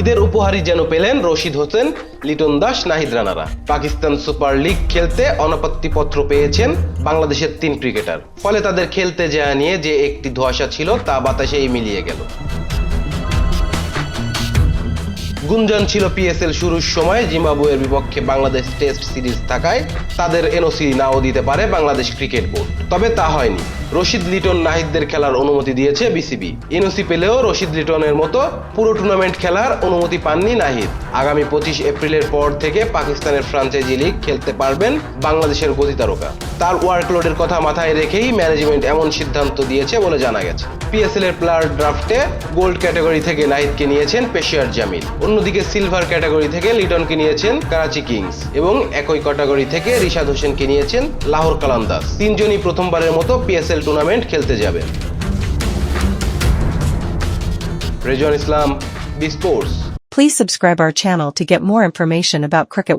ঈদের উপহারই যেন পেলেন রশিদ হোসেন, লিটন দাস, নাহিদ রানারা। পাকিস্তান সুপার লিগ খেলতে অনাপত্তিপত্র পেয়েছেন বাংলাদেশের তিন ক্রিকেটার। ফলে তাদের খেলতে যাওয়া নিয়ে যে একটি ধোয়াশা ছিল, তা বাতাসেই মিলিয়ে গেল। গুঞ্জন ছিল পিএসএল শুরুর সময়। জিম্বাবুয়ের বিপক্ষে বাংলাদেশ টেস্ট সিরিজ থাকায় তাদের এনওসি নাও দিতে পারে বাংলাদেশ ক্রিকেট বোর্ড। তবে তা হয়নি। রশিদ লিটন নাহিদদের খেলার অনুমতি দিয়েছে বিসিবি এনওসি পেলেও রশিদ লিটনের মতো পুরো টুর্নামেন্ট খেলার অনুমতি পাননি নাহিদ। আগামী পঁচিশ এপ্রিলের পর থেকে পাকিস্তানের ফ্রাঞ্চাইজি লিগ খেলতে পারবেন বাংলাদেশের গতি তারকা তার ওয়ার্কলোডের কথা মাথায় রেখেই ম্যানেজমেন্ট এমন সিদ্ধান্ত দিয়েছে বলে জানা গেছে। পিএসএল এর প্লেয়ার ড্রাফটে গোল্ড ক্যাটাগরি থেকে নাহিদকে নিয়েছেন পেশিয়ার জামিল অন্যদিকে সিলভার ক্যাটাগরি থেকে লিটনকে নিয়েছেন করাচি কিংস এবং একই ক্যাটাগরি থেকে রিশাদ হোসেনকে নিয়েছেন লাহোর কালান্দাস তিনজনই প্রথমবারের মতো পিএসএল টুর্নামেন্ট খেলতে যাবেন। Rezon Islam B sports Please subscribe our channel to get more information about Cricket.